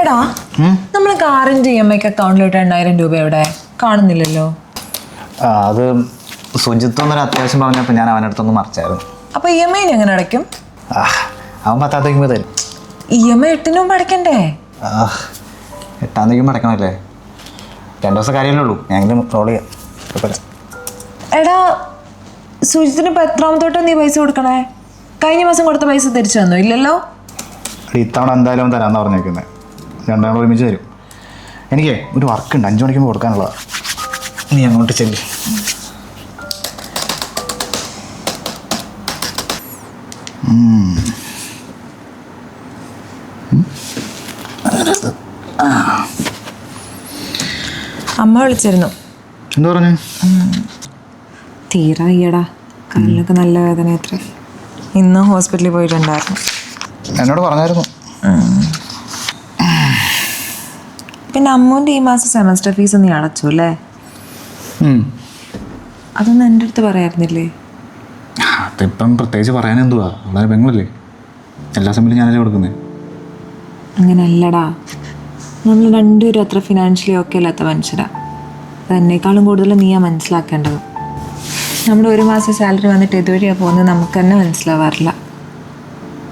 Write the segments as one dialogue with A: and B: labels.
A: എടാ നമ്മൾ കാറിന്റെ ഇ എം ഐക്ക് അക്കൗണ്ടിലോട്ട് എണ്ണായിരം രൂപ എവിടെ? കാണുന്നില്ലല്ലോ.
B: അത് സുജിത്ത് എന്നൊരു അത്യാവശ്യം പറഞ്ഞപ്പോൾ ഞാൻ അവന്റെ അടുത്തൊന്ന് മറിച്ചായിരുന്നു.
A: അപ്പൊ ഇ എം ഐ എങ്ങനെ അടയ്ക്കും?
B: അവൻ പത്താം തീയതി തരും.
A: ഇ എം ഐ എട്ടിന് മുമ്പ് അടയ്ക്കണ്ടേ?
B: എട്ടാം തീയതി അടക്കണമല്ലേ രണ്ട് ദിവസം കാര്യമല്ലേ ഉള്ളൂ. ഞാനെങ്കിലും റോൾ ചെയ്യാം.
A: എടാ സുജിത്തിന് ഇപ്പൊ എത്രാമത്തോട്ടാ നീ പൈസ കൊടുക്കണേ? കഴിഞ്ഞ മാസം കൊടുത്ത പൈസ തിരിച്ചു തന്നു. ഇല്ലല്ലോ?
B: എടി, ഇത്തവണ എന്തായാലും തരാന്ന് പറഞ്ഞേക്കുന്നത് രണ്ടാം ഒരുമിച്ച് തരും എനിക്ക് ഒരു വർക്ക് ഉണ്ട്. അഞ്ചു മണിക്ക് കൊടുക്കാനുള്ളതാണ് നീ അങ്ങോട്ട് ചെല്ലി.
A: അമ്മ വിളിച്ചിരുന്നു.
B: എന്താ പറഞ്ഞു?
A: തീരാ ഈയടാ. കാലിലൊക്കെ നല്ല വേദന എത്ര ഇന്ന് ഹോസ്പിറ്റലിൽ പോയിട്ടുണ്ടായിരുന്നു.
B: എന്നോട് പറഞ്ഞായിരുന്നു.
A: പിന്നെ അമ്മൂന്റെ ഈ മാസം സെമസ്റ്റർ ഫീസ് നീ അടച്ചു അല്ലേ. അതൊന്നും എന്റെ അടുത്ത് പറയായിരുന്നില്ലേ
B: അതിപ്പം പ്രത്യേകിച്ച് പറയാൻ എന്തുവാ വളരെ പെങ്ങളല്ലേ? എല്ലാ സമയത്തും ഞാനല്ലേ കൊടുക്കുന്നത്
A: അങ്ങനെയല്ലടാ. നമ്മൾ രണ്ടുപേരും അത്ര ഫിനാൻഷ്യലി ഓക്കെ അല്ലാത്ത മനുഷ്യരാ. അത് എന്നെക്കാളും കൂടുതൽ നീയാ മനസ്സിലാക്കേണ്ടത്. നമ്മുടെ ഒരു മാസം സാലറി വന്നിട്ട് ഇതുവഴിയാണ് പോകുന്നത് നമുക്ക് തന്നെ മനസ്സിലാവാറില്ല.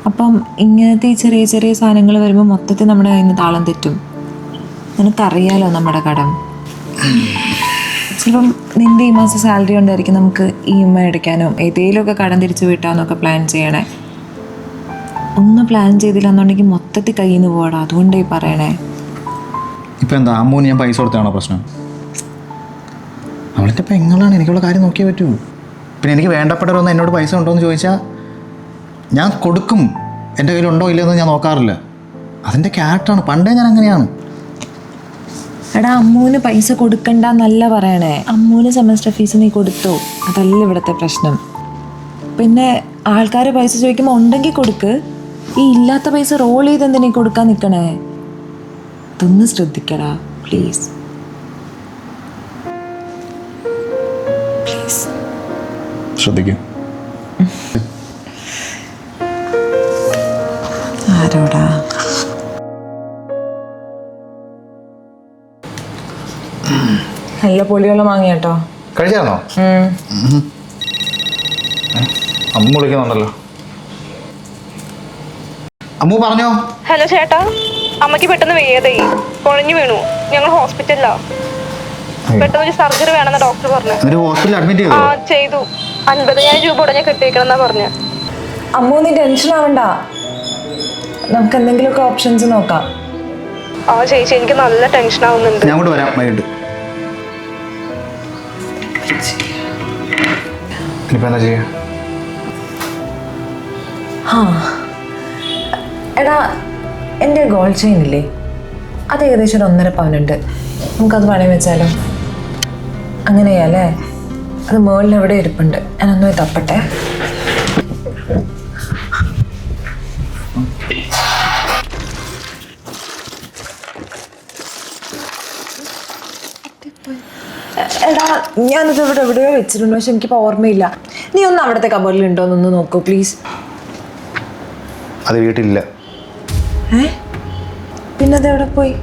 A: അപ്പം ഇങ്ങനത്തെ ചെറിയ ചെറിയ സാധനങ്ങൾ വരുമ്പോൾ മൊത്തത്തിൽ നമ്മുടെ കയ്യിൽ നിന്ന് താളം തെറ്റും. നിനക്കറിയാലോ നമ്മുടെ കടം. ചിലപ്പം നിന്റെ ഈ മാസം സാലറി കൊണ്ടായിരിക്കും നമുക്ക് ഇ എം ഐ അടയ്ക്കാനോ ഏതെങ്കിലുമൊക്കെ കടം തിരിച്ചു വിട്ടാന്നൊക്കെ പ്ലാൻ ചെയ്യണേ. ഒന്നും പ്ലാൻ ചെയ്തില്ലെന്നുണ്ടെങ്കിൽ മൊത്തത്തിൽ കയ്യിൽ നിന്ന് പോകണം അതുകൊണ്ടേ പറയണേ.
B: ഇപ്പം എന്താ അമ്മൂന് ഞാൻ പൈസ കൊടുത്താണോ പ്രശ്നം? അവളെന്റെ പെങ്ങളാണ് എനിക്കുള്ള കാര്യം നോക്കിയേ പറ്റൂ? പിന്നെ എനിക്ക് വേണ്ടപ്പെട്ടവരൊന്നും എന്നോട് പൈസ ഉണ്ടോ എന്ന് ചോദിച്ചാൽ ഞാൻ കൊടുക്കും. എന്റെ കയ്യിലുണ്ടോ ഇല്ലയോ എന്ന് ഞാൻ നോക്കാറില്ല. അതിന്റെ ക്യാരക്ടറാണ് പണ്ടേ ഞാൻ അങ്ങനെയാണ്.
A: എടാ അമ്മൂന് പൈസ കൊടുക്കണ്ട എന്നല്ല പറയണേ. അമ്മൂന് സെമസ്റ്റർ ഫീസ് നീ കൊടുത്തു. അതല്ല ഇവിടുത്തെ പ്രശ്നം. പിന്നെ ആൾക്കാർ പൈസ ചോദിക്കുമ്പോൾ ഉണ്ടെങ്കിൽ കൊടുക്ക്. ഈ ഇല്ലാത്ത പൈസ റോൾ ചെയ്ത് എന്തിനീ കൊടുക്കാൻ നിൽക്കണേ ഇതൊന്ന് ശ്രദ്ധിക്കടാ പ്ലീസ്
B: ശ്രദ്ധിക്കും.
A: ആരോടാ? നല്ല പൊളിയുള്ള മാങ്ങ കേട്ടോ
B: കഴിച്ചാണോ അമ്മ വിളിക്കുന്നുണ്ടല്ലോ. അമ്മു പറഞ്ഞോ?
C: ഹലോ ചേട്ടാ. അമ്മയ്ക്ക് പെട്ടെന്ന് വേദയി. കുഴഞ്ഞു വീണു. ഞങ്ങൾ ഹോസ്പിറ്റലിലാ. പെട്ടെന്ന് ഒരു സർജറി വേണമെന്ന് ഡോക്ടർ പറഞ്ഞു.
B: ഹോസ്പിറ്റലിൽ അഡ്മിറ്റ്
C: ആ
B: ചെയ്തു.
C: അൻപതിനായിരം രൂപ ഉടനെ കെട്ടിയേക്കണം എന്നാ പറഞ്ഞു.
A: അമ്മു നീ ടെൻഷൻ ആവണ്ട. നമുക്ക് എന്തെങ്കിലുമൊക്കെ ഓപ്ഷൻസ് നോക്കാം.
C: ആ ചേച്ചി എനിക്ക് നല്ല ടെൻഷൻ ആവുന്നുണ്ട്.
B: ഞാൻ അങ്ങോട്ട് വരാം വൈകിട്ട്. എന്താ ചെയ്യാ?
A: ആ. എടാ എന്റെ ഗോൾഡ് ചെയിൻ ഇല്ലേ? അത് ഏകദേശം ഒരു ഒന്നര പവനുണ്ട്. നമുക്കത് പണയം വെച്ചാലോ? അങ്ങനെയല്ലേ അത് മുകളിൽ എവിടെ ഇരിപ്പുണ്ട്. ഞാനൊന്ന് തപ്പട്ടെ. എടാ ഞാനത് ഇവിടെ എവിടെയോ വെച്ചിട്ടുണ്ട്. പക്ഷെ എനിക്കിപ്പോൾ ഓർമ്മയില്ല. നീ ഒന്ന് അവിടുത്തെ കബറിൽ ഉണ്ടോ എന്നൊന്ന് നോക്കൂ പ്ലീസ്
B: അത് വീട്ടിലില്ല.
A: ഏ? പിന്നെ അത് എവിടെ പോയി?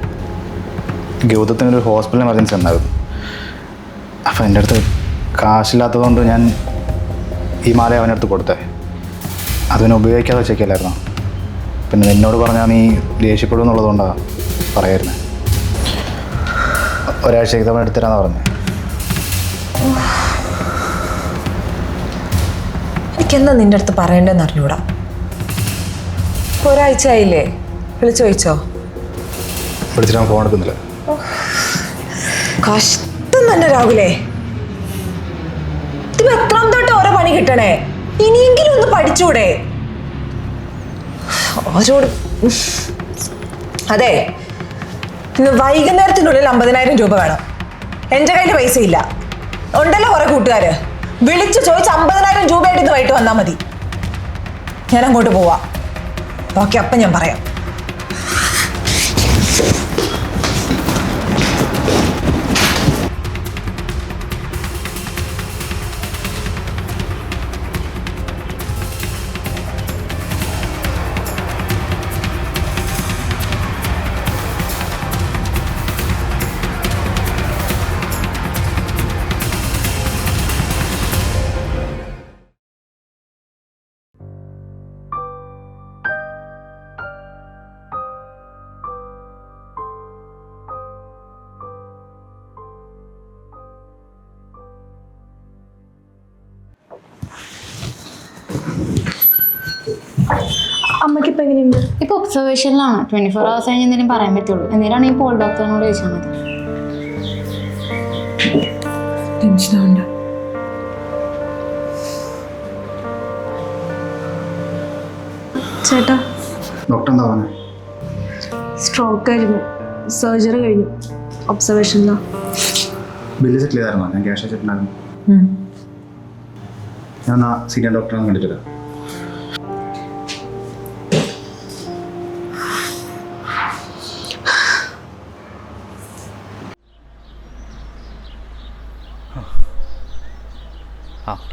B: ഗൗതത്തിന് ഒരു ഹോസ്പിറ്റൽ എമർജൻസി ഉണ്ടായിരുന്നു അപ്പൊ എന്റെ അടുത്ത് കാശില്ലാത്തതുകൊണ്ട് ഞാൻ ഈ മാല അവന്റെ അടുത്ത് കൊടുത്തേ. അതിനെ ഉപയോഗിക്കാതെ വെച്ചേക്കല്ലായിരുന്നു പിന്നെ നിന്നോട് പറഞ്ഞാൽ നീ ദേഷ്യപ്പെടും എന്നുള്ളതുകൊണ്ടാണ് പറയായിരുന്നത് ഒരാഴ്ചയ്ക്ക് തവണ എടുത്തരാന്ന് പറഞ്ഞു.
A: എനിക്കെന്താ നിന്റെ അടുത്ത് പറയണ്ടെന്ന് അറിഞ്ഞൂടാ? ഒരാഴ്ച ആയില്ലേ? വിളിച്ചു ചോദിച്ചോ?
B: വിളിച്ചിട്ട് ഫോൺ എടുക്കുന്നില്ല.
A: കഷ്ടം തന്നെ രാഹുലേ. ഇതിപ്പോ എത്രാം തൊട്ട് ഓരോ പണി കിട്ടണേ? ഇനിയെങ്കിലും ഒന്ന് പഠിച്ചൂടെ? ഓരോട് അതെ. ഇന്ന് വൈകുന്നേരത്തിനുള്ളിൽ അമ്പതിനായിരം രൂപ വേണം. എന്റെ കയ്യിൽ പൈസ ഇല്ല ഉണ്ടല്ലോ കുറെ കൂട്ടുകാര്. വിളിച്ചു ചോദിച്ച് അമ്പതിനായിരം രൂപയായിട്ട് ഇന്ന് വൈകിട്ട് വന്നാൽ മതി. ഞാൻ അങ്ങോട്ട് പോവാ. ഓക്കെ അപ്പം ഞാൻ പറയാം.
C: എങ്ങനെയുണ്ട്?
D: ഇപ്പൊ ഒബ്സർവേഷനിലാണ് ട്വന്റി ഫോർ അവേഴ്സ് കഴിഞ്ഞ് എന്തെങ്കിലും പറയാൻ പറ്റുള്ളൂ. എന്നേരാണ് ഈ പോൾ ഡോക്ടറിനോട് ചോദിച്ചാൽ മതി.
C: ചേട്ടാ
B: ഡോക്ടർ എന്താ പറഞ്ഞത്
C: സ്ട്രോക്ക് ആയിരുന്നു. സർജറി കഴിഞ്ഞു. ഒബ്സർവേഷനിലാണ്
B: ബില്ല് സെറ്റിൽ ചെയ്തായിരുന്നോ? ഞാൻ ക്യാഷ് അയച്ചിട്ടുണ്ടായിരുന്നു. ഞാൻ സീനിയർ ഡോക്ടറെ കണ്ടിട്ടില്ല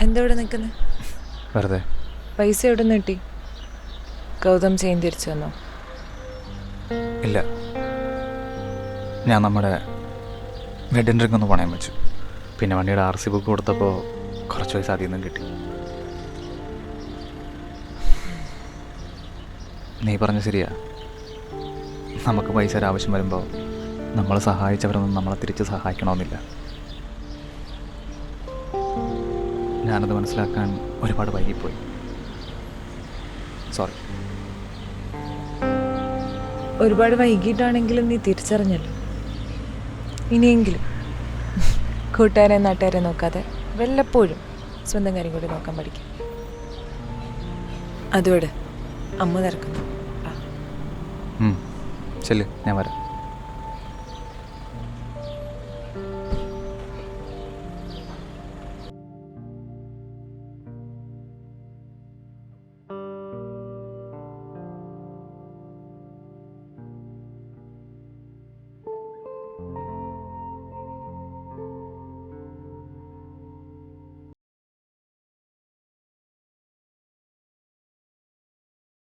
A: എന്താ ഇവിടെ നിൽക്കുന്നത്
B: വെറുതെ.
A: പൈസ എവിടെ നിന്ന് കിട്ടി? ഗൗതം ചെയിൻ തിരിച്ചു വന്നോ?
B: ഇല്ല. ഞാൻ നമ്മുടെ വെഡിങ് റിംഗ് ഒന്ന് പണയം വെച്ചു. പിന്നെ വണ്ടിയുടെ ആർ സി ബുക്ക് കൊടുത്തപ്പോൾ കുറച്ച് പൈസ അതിൽ നിന്നും കിട്ടി. നീ പറഞ്ഞ ശരിയാ. നമുക്ക് പൈസ ഒരു ആവശ്യം വരുമ്പോൾ നമ്മളെ സഹായിച്ചവരൊന്നും നമ്മളെ തിരിച്ച് സഹായിക്കണമെന്നില്ല. ഞാനത് മനസ്സിലാക്കാൻ ഒരുപാട് വൈകിപ്പോയി. സോറി
A: ഒരുപാട് വൈകിട്ടാണെങ്കിലും നീ തിരിച്ചറിഞ്ഞല്ലോ. ഇനിയെങ്കിലും കൂട്ടുകാരെ നാട്ടുകാരെ നോക്കാതെ വല്ലപ്പോഴും സ്വന്തം കാര്യം കൂടി നോക്കാൻ പഠിക്കും. അതോടെ അമ്മ തിരക്കുന്നു
B: ചെല്ല് ഞാൻ വരാം.